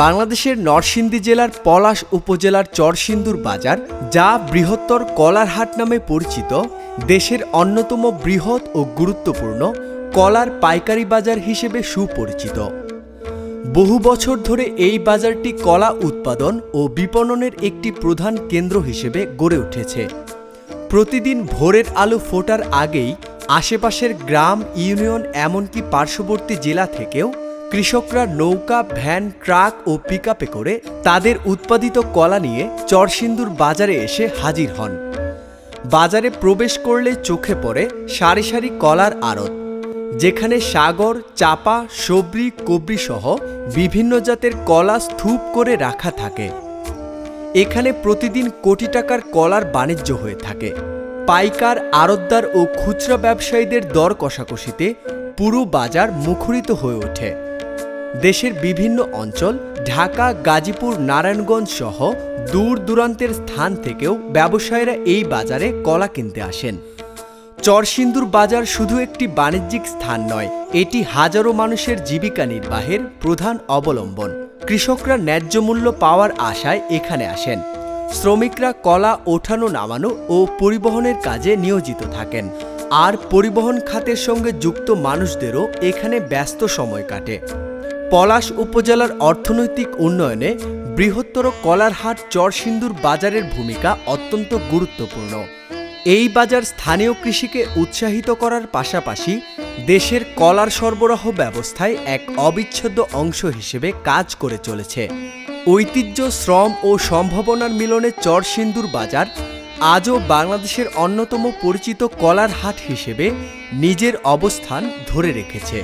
বাংলাদেশের নরসিংদী জেলার পলাশ উপজেলার চরসিন্দুর বাজার, যা বৃহত্তর কলারহাট নামে পরিচিত, দেশের অন্যতম বৃহৎ ও গুরুত্বপূর্ণ কলার পাইকারি বাজার হিসেবে সুপরিচিত। বহু বছর ধরে এই বাজারটি কলা উৎপাদন ও বিপণনের একটি প্রধান কেন্দ্র হিসেবে গড়ে উঠেছে। প্রতিদিন ভোরের আলো ফোটার আগেই আশেপাশের গ্রাম, ইউনিয়ন, এমনকি পার্শ্ববর্তী জেলা থেকেও কৃষকরা নৌকা, ভ্যান, ট্রাক ও পিকআপে করে তাদের উৎপাদিত কলা নিয়ে চরসিন্দুর বাজারে এসে হাজির হন। বাজারে প্রবেশ করলে চোখে পড়ে সারি সারি কলার আড়ত, যেখানে সাগর, চাপা, সবরি, কবরি সহ বিভিন্ন জাতের কলা স্তূপ করে রাখা থাকে। এখানে প্রতিদিন কোটি টাকার কলার বাণিজ্য হয়ে থাকে। পাইকার, আড়তদার ও খুচরা ব্যবসায়ীদের দর কষাকষিতে পুরো বাজার মুখরিত হয়ে ওঠে। দেশের বিভিন্ন অঞ্চল, ঢাকা, গাজীপুর, নারায়ণগঞ্জ সহ দূর দূরান্তের স্থান থেকেও ব্যবসায়ীরা এই বাজারে কলা কিনতে আসেন। চরসিন্দুর বাজার শুধু একটি বাণিজ্যিক স্থান নয়, এটি হাজারো মানুষের জীবিকা নির্বাহের প্রধান অবলম্বন। কৃষকরা ন্যায্য মূল্য পাওয়ার আশায় এখানে আসেন। শ্রমিকরা কলা, ওঠানো, নামানো ও পরিবহনের কাজে নিয়োজিত থাকেন। আর পরিবহন খাতের সঙ্গে যুক্ত মানুষদেরও এখানে ব্যস্ত সময় কাটে। পলাশ উপজেলার অর্থনৈতিক উন্নয়নে বৃহত্তর কলারহাট চরসিন্দুর বাজারের ভূমিকা অত্যন্ত গুরুত্বপূর্ণ। এই বাজার স্থানীয় কৃষিকে উৎসাহিত করার পাশাপাশি দেশের কলার সরবরাহ ব্যবস্থায় এক অবিচ্ছেদ্য অংশ হিসেবে কাজ করে চলেছে। ঐতিহ্য, শ্রম ও সম্ভাবনার মিলনে চরসিন্দুর বাজার আজও বাংলাদেশের অন্যতম পরিচিত কলার হাট হিসেবে নিজের অবস্থান ধরে রেখেছে।